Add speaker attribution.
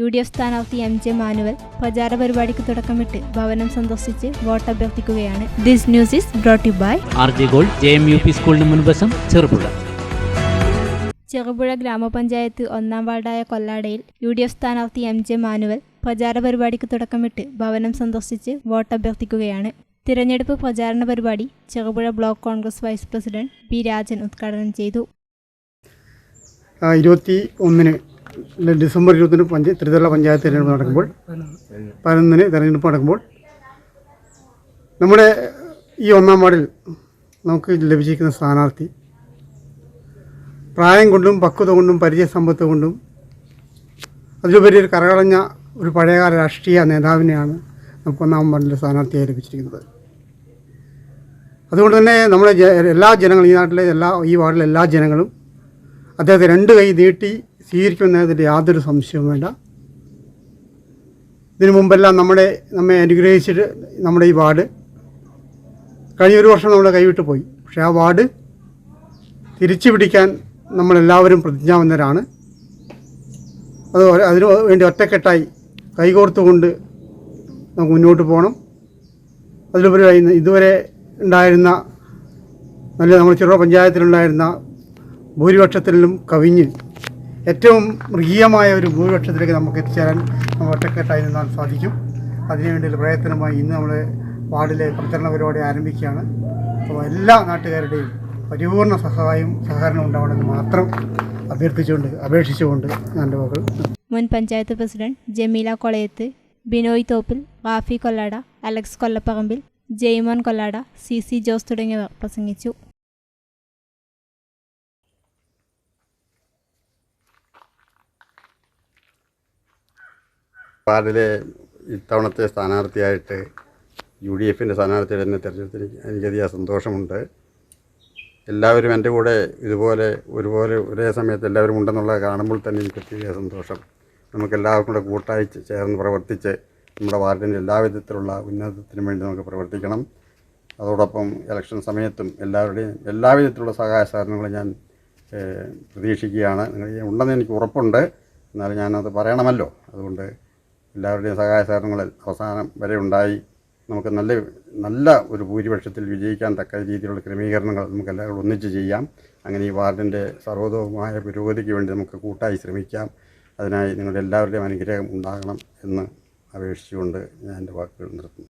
Speaker 1: U D F സ്ഥാനാർത്ഥി M J manual പ്രചാര പരിപാടിക്ക് തുടക്കമിട്ട് ഭവനം സന്ദർശിച്ച് വോട്ട് അഭ്യർത്ഥിക്കുകയാണ്. This news is brought you by
Speaker 2: R J gold J M U P സ്കൂളിന് മുൻവശം ചെറുപുഴ.
Speaker 1: ചെറുപുഴ ഗ്രാമപഞ്ചായത്ത് ഒന്നാം വാർഡായ കൊല്ലാടയിൽ യു ഡി എഫ് സ്ഥാനാർത്ഥി എം ജെ മാനുവൽ പ്രചാര പരിപാടിക്ക് തുടക്കമിട്ട് ഭവനം സന്ദർശിച്ച് വോട്ട് അഭ്യർത്ഥിക്കുകയാണ്. തിരഞ്ഞെടുപ്പ് പ്രചാരണ പരിപാടി Cherupuzha block Congress vice president P Rajan ഉദ്ഘാടനം ചെയ്തു.
Speaker 3: ഇരുപത്തി ഒന്നിന് ഡിസംബർ ഇരുപത്തിന് പഞ്ച ത്രിതല പഞ്ചായത്ത് തിരഞ്ഞെടുപ്പ് നടക്കുമ്പോൾ പതിനൊന്നിന് തിരഞ്ഞെടുപ്പ് നടക്കുമ്പോൾ നമ്മുടെ ഈ ഒന്നാം വാർഡിൽ നമുക്ക് ലഭിച്ചിരിക്കുന്ന സ്ഥാനാർത്ഥി പ്രായം കൊണ്ടും പക്വത കൊണ്ടും പരിചയസമ്പത്ത് കൊണ്ടും അതിലുപരി ഒരു കരകളഞ്ഞ ഒരു പഴയകാല രാഷ്ട്രീയ നേതാവിനെയാണ് നമുക്ക് ഒന്നാം വാർഡിലെ സ്ഥാനാർത്ഥിയായി ലഭിച്ചിരിക്കുന്നത്. അതുകൊണ്ട് തന്നെ നമ്മുടെ എല്ലാ ജനങ്ങളും ഈ നാട്ടിലെ എല്ലാ ഈ വാർഡിലെ എല്ലാ ജനങ്ങളും അദ്ദേഹത്തെ രണ്ട് കൈ നീട്ടി സ്വീകരിക്കുമെന്നതിൽ യാതൊരു സംശയവും വേണ്ട. ഇതിനു മുമ്പെല്ലാം നമ്മുടെ നമ്മെ അനുഗ്രഹിച്ചിട്ട് നമ്മുടെ ഈ വാർഡ് കഴിഞ്ഞ ഒരു വർഷം നമ്മുടെ കൈവിട്ട് പോയി. പക്ഷേ ആ വാർഡ് തിരിച്ചു പിടിക്കാൻ നമ്മളെല്ലാവരും പ്രതിജ്ഞാബന്ധരാണ് അത് അതിനു വേണ്ടി ഒറ്റക്കെട്ടായി കൈകോർത്തുകൊണ്ട് നമുക്ക് മുന്നോട്ട് പോകണം. അതിലുപരി ഇതുവരെ ഉണ്ടായിരുന്ന നല്ല നമ്മുടെ ചെറുപുഴ പഞ്ചായത്തിലുണ്ടായിരുന്ന ഭൂരിപക്ഷത്തിലും കവിഞ്ഞ് ഏറ്റവും മൃഗീയമായ ഒരു ഭൂരിപക്ഷത്തിലേക്ക് നമുക്ക് എത്തിച്ചേരാൻ നമ്മൾ ഒറ്റക്കെട്ടായി നിന്നാൽ സാധിക്കും. അതിനുവേണ്ടിയുള്ള പ്രയത്നമായി ഇന്ന് നമ്മൾ വാർഡിലെ പ്രചരണ പരിപാടി ആരംഭിക്കുകയാണ്. അപ്പോൾ എല്ലാ നാട്ടുകാരുടെയും പരിപൂർണ സഹായവും സഹകരണവും ഉണ്ടാവണമെന്ന് മാത്രം അഭ്യർത്ഥിച്ചുകൊണ്ട് അപേക്ഷിച്ചുകൊണ്ട് എന്റെ മകൾ
Speaker 1: മുൻ panchayat president Jameela Kolayath Binoy Thoppil Rafi Kollada Alex Kollaparambil Jaimon Kollada C C Jose തുടങ്ങിയവർ പ്രസംഗിച്ചു.
Speaker 4: വാർഡിലെ ഇത്തവണത്തെ സ്ഥാനാർത്ഥിയായിട്ട് യു ഡി എഫിന്റെ സ്ഥാനാർത്ഥിയുടെ എന്നെ തിരഞ്ഞെടുത്തിന് എനിക്കധികം സന്തോഷമുണ്ട്. എല്ലാവരും എന്റെ കൂടെ ഇതുപോലെ ഒരുപോലെ ഒരേ സമയത്ത് എല്ലാവരും ഉണ്ടെന്നുള്ളത് കാണുമ്പോൾ തന്നെ എനിക്ക് ഒത്തിരി സന്തോഷം. നമുക്ക് എല്ലാവർക്കും കൂടെ കൂട്ടായി ചേർന്ന് പ്രവർത്തിച്ച് നമ്മുടെ വാർഡിന്റെ എല്ലാവിധത്തിലുള്ള ഉന്നതത്തിനും വേണ്ടി നമുക്ക് പ്രവർത്തിക്കണം. അതോടൊപ്പം ഇലക്ഷൻ സമയത്തും എല്ലാവരുടെയും എല്ലാവിധത്തിലുള്ള സഹായ സഹകരണങ്ങളും ഞാൻ പ്രതീക്ഷിക്കുകയാണ്. നിങ്ങൾ ഉണ്ടെന്ന് എനിക്ക് ഉറപ്പുണ്ട്. എന്നാലും ഞാനത് പറയണമല്ലോ. അതുകൊണ്ട് എല്ലാവരുടെയും സഹായ സഹകരണങ്ങൾ അവസാനം വരെ ഉണ്ടായി. നമുക്ക് നല്ല നല്ല ഒരു ഭൂരിപക്ഷത്തിൽ വിജയിക്കാൻ തക്ക രീതിയിലുള്ള ക്രമീകരണങ്ങൾ നമുക്ക് എല്ലാവരും ഒന്നിച്ച് ചെയ്യാം. അങ്ങനെ ഈ വാർഡിന്റെ സർവോദമായ പുരോഗതിക്ക് വേണ്ടി നമുക്ക് കൂട്ടായി ശ്രമിക്കാം. അതിനായി നിങ്ങളുടെ എല്ലാവരുടെയും അനുഗ്രഹം ഉണ്ടാകണം എന്ന് അപേക്ഷിച്ചുകൊണ്ട് ഞാൻ എന്റെ വാക്കുകൾ നിർത്തുന്നു.